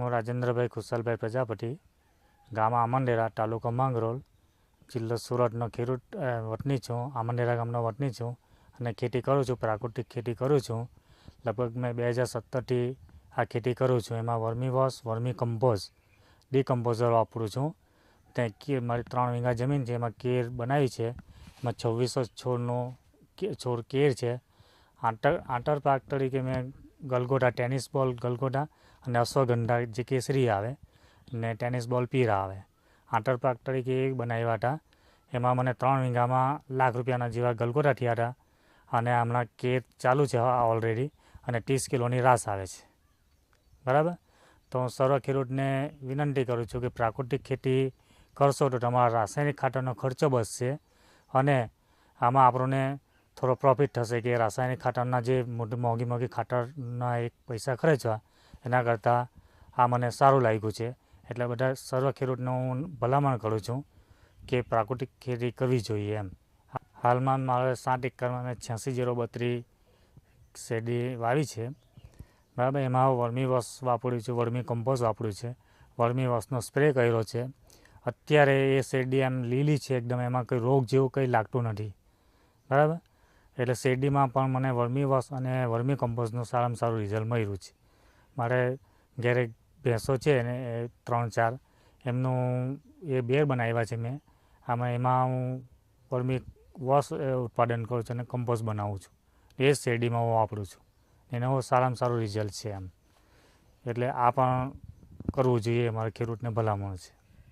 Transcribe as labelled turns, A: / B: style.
A: હું રાજેન્દ્રભાઈ ખુશાલભાઈ પ્રજાપતિ ગામ આમંડેરા, તાલુકો માંગરોલ જિલ્લો સુરતનો ખેડૂત વતની છું, આમંડેરા ગામનો વતની છું અને ખેતી કરું છું, પ્રાકૃતિક ખેતી કરું છું. લગભગ મેં બે હજાર સત્તરથી આ ખેતી કરું છું. એમાં vermi wash vermi compose, decomposer વાપરું છું. ત્યાં કેર મારી ત્રણ વીઘા જમીન છે, એમાં કેર બનાવી છે. એમાં છવ્વીસો છોડનો છોડ કેર છે. આંતર આંતર પાક તરીકે મેં ગલગોટા ટેનિસ બોલ ગલગોટા અને અશ્વગંધા જે કેસરી આવે ને ટેનિસ બોલ પીરા આવે. આંતર પાક તરીકે બનાવ્યા હતા. એમાં મને ત્રણ વીંગામાં લાખ રૂપિયાના જેવા ગલગોટા થયા હતા અને હમણાં કેર ચાલુ છે ઓલરેડી અને ત્રીસ કિલોની રાસ આવે છે. બરાબર? તો હું સર્વ ખેડૂતને વિનંતી કરું છું કે પ્રાકૃતિક ખેતી કરશો તો તમારા રાસાયણિક ખાતરનો ખર્ચો બચશે અને આમાં આપણને થોડો પ્રોફિટ થશે કે રાસાયણિક ખાતરના જે મોટી મોંઘી મોંઘી ખાતરના એક પૈસા ખર્ચવા એના કરતાં આ મને સારું લાગ્યું છે. એટલે બધા સર્વ ખેડૂતને હું ભલામણ કરું છું કે પ્રાકૃતિક ખેતી કરવી જોઈએ એમ. હાલમાં મારે સાત એકરમાં મેં છ્યાસી જીરો બત્રી શેરડી વાવી છે. બરાબર, એમાં વર્મી વોશ વાપર્યું છે, વર્મી કમ્પોઝ વાપર્યું છે. વર્મી વોશનો સ્પ્રે કર્યો છે. અત્યારે એ શેરડી એમ લીલી છે, એકદમ એમાં કંઈ રોગ જેવું કંઈ લાગતું નથી. બરાબર? એટલે શેરડીમાં પણ મને વર્મી વોશ અને વર્મી કમ્પોઝનું સારામાં સારું રિઝલ્ટ મળ્યું છે. મારે ઘેરે ભેંસો છે ને એ ત્રણ ચાર, એમનું એ બેર બનાવ્યા છે મેં. આમાં એમાં હું વર્મી વોશ ઉત્પાદન કરું છું અને કમ્પોઝ બનાવું છું. એ શેરડીમાં હું વાપરું છું. એનો સારામાં સારું રિઝલ્ટ છે એમ. એટલે આ પણ કરવું જોઈએ, મારા ખેડૂતને ભલામણ છે.